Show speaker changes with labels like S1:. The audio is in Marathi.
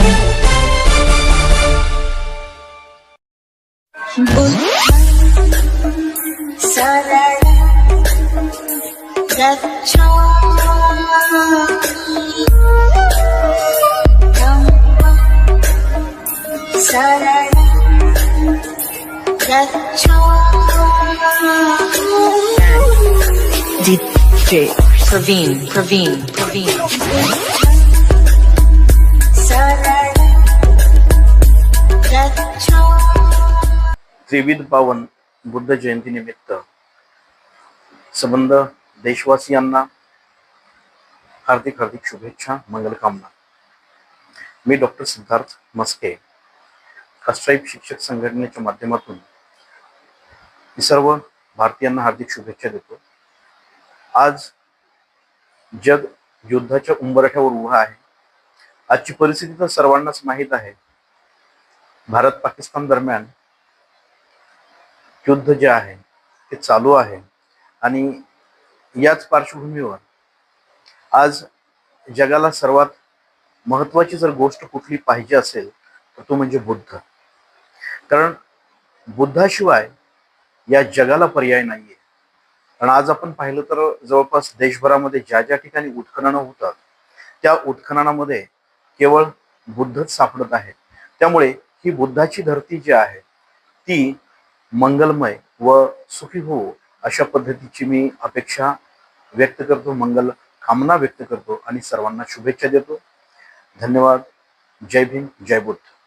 S1: Television
S2: DJ Praveen, Praveen, Praveen.
S3: त्रिविध पावन बुद्ध जयंतीनिमित्त संबंध देशवासियांना हार्दिक हार्दिक शुभेच्छा मंगलकामना मी डॉक्टर सिद्धार्थ मस्के कस्ट्राईब शिक्षक संघटनेच्या माध्यमातून मी सर्व भारतीयांना हार्दिक शुभेच्छा देतो. आज जग युद्धाच्या उंबरठ्यावर उभा आहे. आजची परिस्थिती तर सर्वांनाच माहीत आहे. भारत पाकिस्तान दरम्यान युद्ध जे आहे ते चालू आहे. आणि याच पार्श्वभूमीवर आज जगाला सर्वात महत्वाची जर गोष्ट कुठली पाहिजे असेल तर तो म्हणजे बुद्ध. कारण बुद्धाशिवाय या जगाला पर्याय नाहीये. कारण आज आपण पाहिलं तर जवळपास देशभरामध्ये ज्या ज्या ठिकाणी उत्खननं होतात त्या उत्खननामध्ये केवळ बुद्धच सापडत आहे. त्यामुळे ही बुद्धाची धरती जी आहे ती मंगलमय व सुखी हो अशा पद्धतीची मी अपेक्षा व्यक्त करतो मंगल कामना व्यक्त करतो आणि सर्वांना शुभेच्छा देतो. धन्यवाद. जय भीम जय बुद्ध.